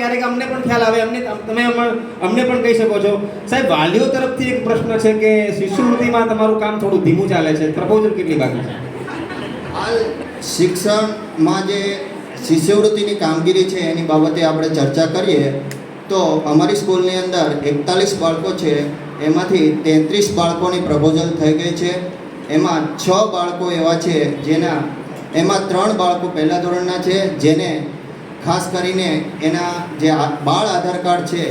ક્યારેક અમને પણ ખ્યાલ આવે, અમને તમે અમ- અમને પણ કહી શકો છો. સાહેબ, વાલીઓ તરફથી એક પ્રશ્ન છે કે શિષ્યવૃત્તિમાં તમારું કામ થોડું ધીમું ચાલે છે. પ્રપોઝલ કેટલી બાકી છે? હાલ શિક્ષણમાં જે શિષ્યવૃત્તિની કામગીરી છે, એની બાબતે આપણે ચર્ચા કરીએ, તો અમારી સ્કૂલની અંદર એકતાલીસ બાળકો છે. એમાંથી તેત્રીસ બાળકોની પ્રપોઝલ થઈ ગઈ છે. એમાં છ બાળકો એવા છે જેના, એમાં ત્રણ બાળકો પહેલા ધોરણના છે, જેને ખાસ કરીને એના જે બાળ આધાર કાર્ડ છે,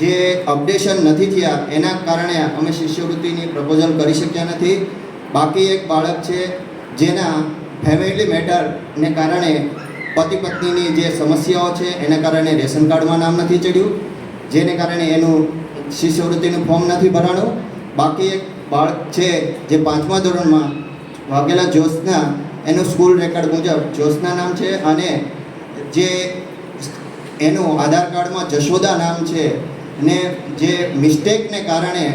જે અપડેશન નથી થયા, એના કારણે અમે શિષ્યવૃત્તિની પ્રપોઝલ કરી શક્યા નથી. બાકી એક બાળક છે, જેના ફેમિલી મેટરને કારણે પતિ પત્નીની જે સમસ્યાઓ છે, એના કારણે રેશન કાર્ડમાં નામ નથી ચડ્યું, જેને કારણે એનું શિષ્યવૃત્તિનું ફોર્મ નથી ભરાણું. બાકી એક બાળક છે, જે પાંચમા ધોરણમાં વાઘેલા જ્યોત્સના, એનું સ્કૂલ રેકોર્ડ મુજબ જ્યોત્સના નામ છે અને જે એનું આધાર કાર્ડમાં જશોદા નામ છે ને જે મિસ્ટેકને કારણે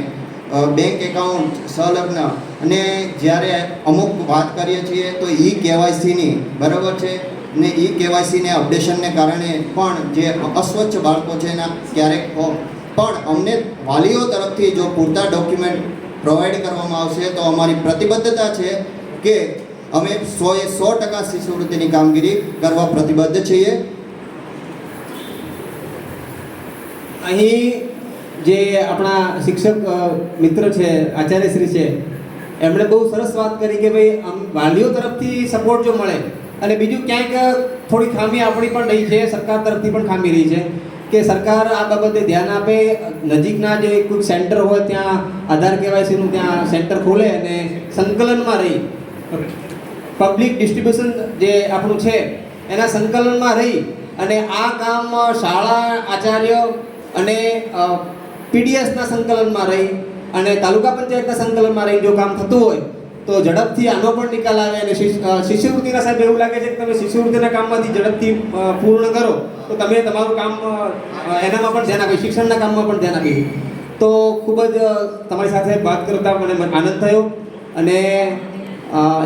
બેંક એકાઉન્ટ સંલગ્ન અને જ્યારે અમુક વાત કરીએ છીએ તો ઈ કેવાયસીની, બરાબર છે? ને ઈ કેવાયસીને અપડેશનને કારણે પણ જે અસ્વચ્છ બાળકો છે એના ક્યારેક પણ અમને વાલીઓ તરફથી જો પૂરતા ડોક્યુમેન્ટ પ્રોવાઈડ કરવામાં આવશે તો અમારી પ્રતિબદ્ધતા છે કે અમે સોએ સો ટકા શિષ્યવૃત્તિની કામગીરી કરવા પ્રતિબદ્ધ છીએ. અહીં જે આપણા શિક્ષક મિત્ર છે, આચાર્યશ્રી છે, એમણે બહુ સરસ વાત કરી કે ભાઈ, આમ વાલીઓ તરફથી સપોર્ટ જો મળે, અને બીજું ક્યાંક થોડી ખામી આપણી પણ રહી છે, સરકાર તરફથી પણ ખામી રહી છે, કે સરકાર આ બાબતે ધ્યાન આપે, નજીકના જે કોઈ સેન્ટર હોય, ત્યાં આધાર કેવાયસીનું ત્યાં સેન્ટર ખોલે અને સંકલનમાં રહી. પબ્લિક ડિસ્ટ્રીબ્યુશન જે આપણું છે, એના સંકલનમાં રહી અને આ કામ શાળા આચાર્ય અને પીડીએસના સંકલનમાં રહી અને તાલુકા પંચાયતના સંકલનમાં રહી જો કામ થતું હોય, તો ઝડપથી આનો પણ નિકાલ આવે અને શિષ્ય- શિષ્યવૃત્તિના સાહેબ એવું લાગે છે કે તમે શિષ્યવૃત્તિના કામમાંથી ઝડપથી પૂર્ણ કરો, તો તમે તમારું કામ એનામાં પણ ધ્યાન આપી, શિક્ષણના કામમાં પણ ધ્યાન આપી. તો ખૂબ જ તમારી સાથે વાત કરતા મને આનંદ થયો અને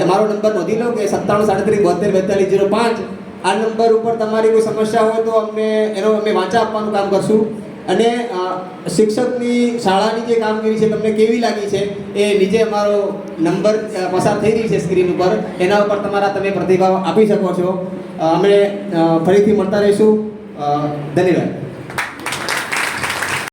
એ મારો નંબર નોંધી લો કે સત્તાણું સાડત્રીસ બોતેર બેતાલીસ જીરો પાંચ. આ નંબર ઉપર તમારી કોઈ સમસ્યા હોય તો અમને એનો અમે વાંચા આપવાનું કામ કરશું. અને શિક્ષકની શાળાની જે કામગીરી છે તમને કેવી લાગી છે એ નીચે અમારો નંબર પસાર થઈ રહી છે સ્ક્રીન ઉપર. એના ઉપર તમારા તમે પ્રતિભાવ આપી શકો છો. અમે ફરીથી મળતા રહીશું. ધન્યવાદ.